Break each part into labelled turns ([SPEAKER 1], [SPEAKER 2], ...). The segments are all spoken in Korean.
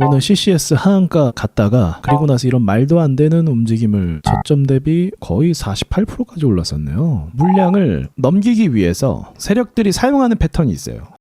[SPEAKER 1] 오늘 CCS 하한가 갔다가 그리고 나서 이런 말도 안 되는 움직임을 저점 대비 거의 48%까지 올랐었네요. 물량을 넘기기 위해서 세력들이 사용하는 패턴이 있어요.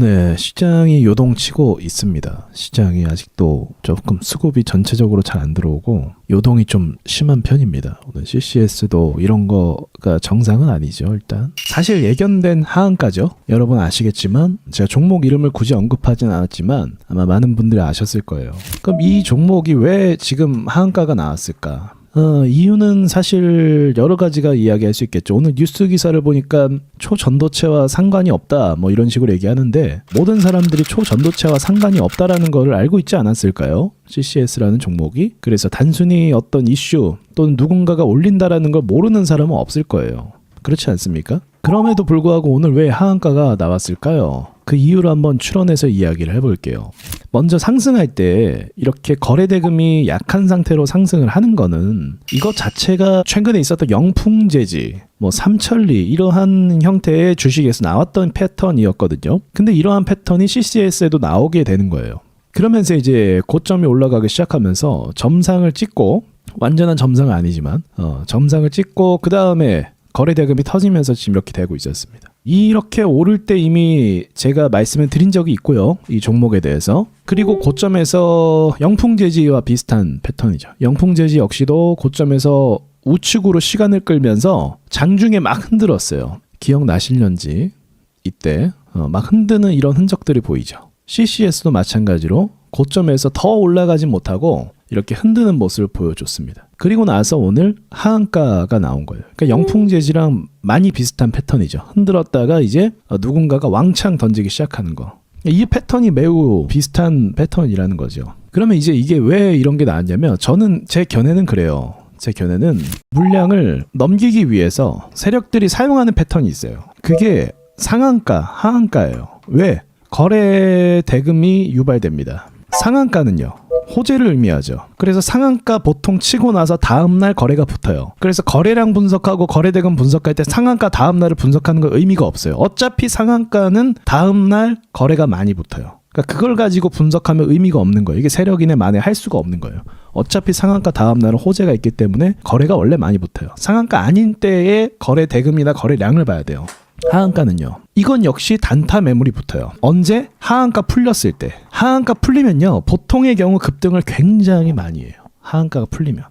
[SPEAKER 1] 네, 시장이 요동치고 있습니다. 시장이 아직도 조금 수급이 전체적으로 잘 안 들어오고 요동이 좀 심한 편입니다. 오늘 CCS도 이런 거가 정상은 아니죠, 일단. 사실 예견된 하한가죠. 여러분 아시겠지만 제가 종목 이름을 굳이 언급하진 않았지만 아마 많은 분들이 아셨을 거예요. 그럼 이 종목이 왜 지금 하한가가 나왔을까? 어, 이유는 사실 여러 가지가 이야기할 수 있겠죠. 오늘 뉴스 기사를 보니까 초전도체와 상관이 없다 뭐 이런 식으로 얘기하는데 모든 사람들이 초전도체와 상관이 없다라는 거를 알고 있지 않았을까요? CCS라는 종목이 그래서 단순히 어떤 이슈 또는 누군가가 올린다라는 걸 모르는 사람은 없을 거예요. 그렇지 않습니까? 그럼에도 불구하고 오늘 왜 하한가가 나왔을까요? 그 이유를 한번 추론해서 이야기를 해볼게요. 먼저 상승할 때 이렇게 거래 대금이 약한 상태로 상승을 하는 거는 이것 자체가 최근에 있었던 영풍재지, 뭐 삼천리 이러한 형태의 주식에서 나왔던 패턴이었거든요. 근데 이러한 패턴이 CCS에도 나오게 되는 거예요. 그러면서 이제 고점이 올라가기 시작하면서 점상을 찍고 완전한 점상은 아니지만 어, 점상을 찍고 그 다음에 거래 대금이 터지면서 지금 이렇게 되고 있었습니다. 이렇게 오를 때 이미 제가 말씀을 드린 적이 있고요. 이 종목에 대해서. 그리고 고점에서 영풍 재지와 비슷한 패턴이죠. 영풍 재지 역시도 고점에서 우측으로 시간을 끌면서 장중에 막 흔들었어요. 기억나실런지 이때 어, 막 흔드는 이런 흔적들이 보이죠. CCS도 마찬가지로 고점에서 더 올라가진 못하고 이렇게 흔드는 모습을 보여줬습니다. 그리고 나서 오늘 하한가가 나온 거예요. 그러니까 영풍재지랑 많이 비슷한 패턴이죠. 흔들었다가 이제 누군가가 왕창 던지기 시작하는 거. 이 패턴이 매우 비슷한 패턴이라는 거죠. 그러면 이제 이게 왜 이런 게 나왔냐면 저는 제 견해는 그래요. 제 견해는 물량을 넘기기 위해서 세력들이 사용하는 패턴이 있어요. 그게 상한가, 하한가예요. 왜? 거래 대금이 유발됩니다. 상한가는요. 호재를 의미하죠. 그래서 상한가 보통 치고 나서 다음날 거래가 붙어요. 그래서 거래량 분석하고 거래대금 분석할 때 상한가 다음날을 분석하는 건 의미가 없어요. 어차피 상한가는 다음날 거래가 많이 붙어요. 그러니까 그걸 가지고 분석하면 의미가 없는 거예요. 이게 세력인의 만에 할 수가 없는 거예요. 어차피 상한가 다음 날은 호재가 있기 때문에 거래가 원래 많이 붙어요. 상한가 아닌 때에 거래 대금이나 거래량을 봐야 돼요. 하한가는요. 이건 역시 단타 매물이 붙어요. 언제? 하한가 풀렸을 때. 하한가 풀리면요. 보통의 경우 급등을 굉장히 많이 해요. 하한가가 풀리면.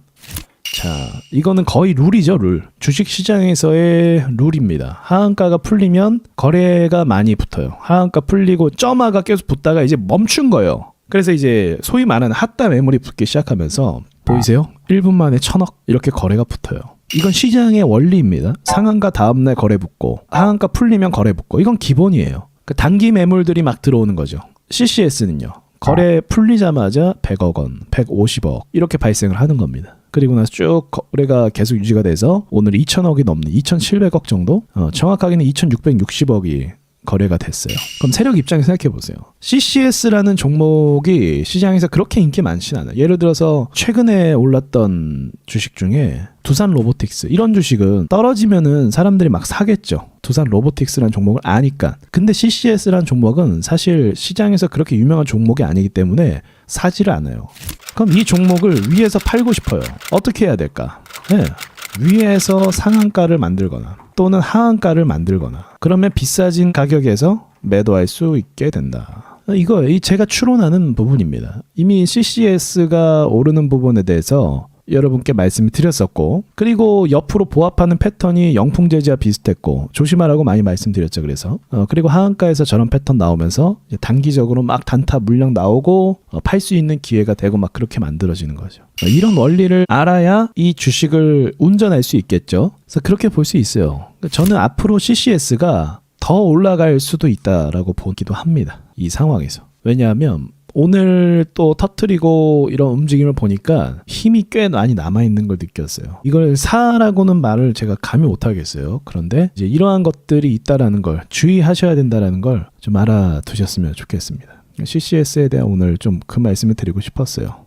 [SPEAKER 1] 자, 이거는 거의 룰이죠, 룰. 주식 시장에서의 룰입니다. 하한가가 풀리면 거래가 많이 붙어요. 하한가 풀리고 점화가 계속 붙다가 이제 멈춘 거예요. 그래서 이제 소위 말하는 핫다 매물이 붙기 시작하면서 보이세요? 1분 만에 천억 이렇게 거래가 붙어요. 이건 시장의 원리입니다. 상한가 다음날 거래 붙고 하한가 풀리면 거래 붙고 이건 기본이에요. 그 단기 매물들이 막 들어오는 거죠. CCS는요. 거래 풀리자마자 100억 원, 150억 이렇게 발생을 하는 겁니다. 그리고 나서 쭉 거래가 계속 유지가 돼서 오늘 2천억이 넘는 2,700억 정도, 어, 정확하게는 2,660억이 거래가 됐어요. 그럼 세력 입장에 생각해 보세요. CCS라는 종목이 시장에서 그렇게 인기 많진 않아요. 예를 들어서 최근에 올랐던 주식 중에 두산 로보틱스 이런 주식은 떨어지면은 사람들이 막 사겠죠. 두산 로보틱스라는 종목을 아니까. 근데 CCS라는 종목은 사실 시장에서 그렇게 유명한 종목이 아니기 때문에 사지를 않아요. 그럼 이 종목을 위에서 팔고 싶어요. 어떻게 해야 될까? 네. 위에서 상한가를 만들거나 또는 하한가를 만들거나 그러면 비싸진 가격에서 매도할 수 있게 된다. 이거 이 제가 추론하는 부분입니다. 이미 CCS가 오르는 부분에 대해서 여러분께 말씀을 드렸었고 그리고 옆으로 보합하는 패턴이 영풍재지와 비슷했고 조심하라고 많이 말씀드렸죠 그래서. 어, 그리고 하한가에서 저런 패턴 나오면서 단기적으로 막 단타 물량 나오고 어, 팔수 있는 기회가 되고 막 그렇게 만들어지는 거죠. 어, 이런 원리를 알아야 이 주식을 운전할 수 있겠죠? 그래서 그렇게 볼 수 있어요. 그러니까 저는 앞으로 CCS가 더 올라갈 수도 있다라고 보기도 합니다. 이 상황에서. 왜냐하면 오늘 또 터트리고 이런 움직임을 보니까 힘이 꽤 많이 남아있는 걸 느꼈어요. 이걸 사라고는 말을 제가 감히 못하겠어요. 그런데 이제 이러한 것들이 있다라는 걸 주의하셔야 된다라는 걸 좀 알아두셨으면 좋겠습니다. CCS에 대한 오늘 좀 그 말씀을 드리고 싶었어요.